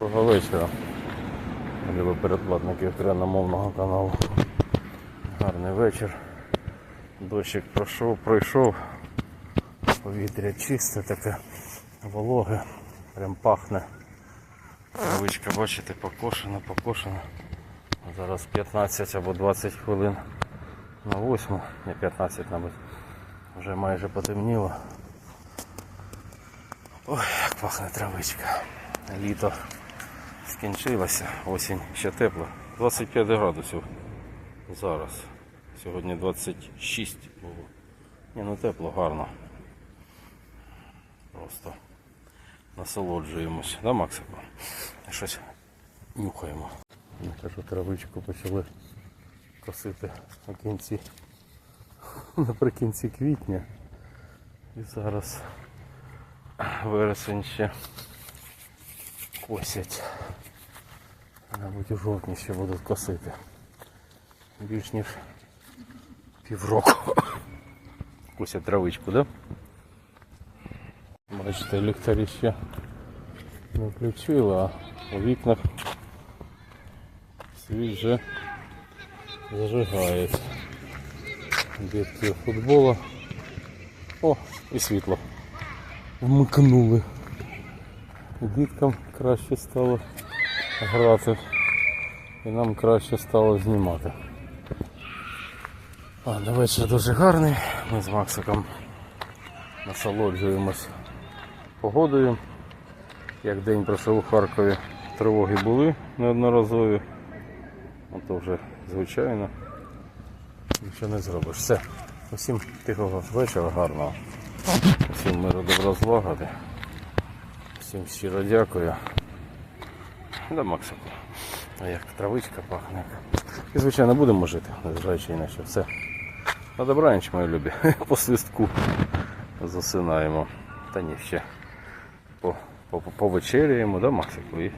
Доброго вечора. Любі передплатники україномовного каналу. Гарний вечір. Дощик пройшов, пройшов. Повітря чисте таке, вологе, прям пахне. Травичка, бачите, покошена, покошена. Зараз 15 або 20 хвилин на 8, не 15, мабуть. Вже майже потемніло. Ой, як пахне травичка. Літо скінчилося, осінь ще тепла. 25 градусів зараз. Сьогодні 26 було. Ні, ну тепло, гарно. Просто насолоджуємось. Да, Максику? Щось нюхаємо. Кажу, травичку почали косити на кінці. Наприкінці квітня. І зараз вересень ще косять. Мабуть, у жовтні ще будуть косити. Більш ніж півроку. Косять травичку, да? Бачите, ліхтарі ще не включили, а у вікнах світ вже зажигають. Дітки футбола. О, і світло. Вмикнули. Діткам краще стало Грати. І нам краще стало знімати. А, до вечора дуже гарний. Ми з Максиком насолоджуємось погодою. Як день пройшов у Харкові, тривоги були неодноразові. Ну то вже звичайно. Нічого не зробиш. Все. Усім тихого вечора, гарного. Всім миру добра злагоди. Всім щиро дякую. Да, Максику. А як травичка пахне. І звичайно будемо жити, незважаючи іначе. Все. На добраніч, мої любі. По свистку засинаємо. Та ні, ще по, по, повечеряємо, да, Максику, і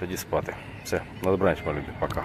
тоді спати. Все, на добраніч, мої любі, пока.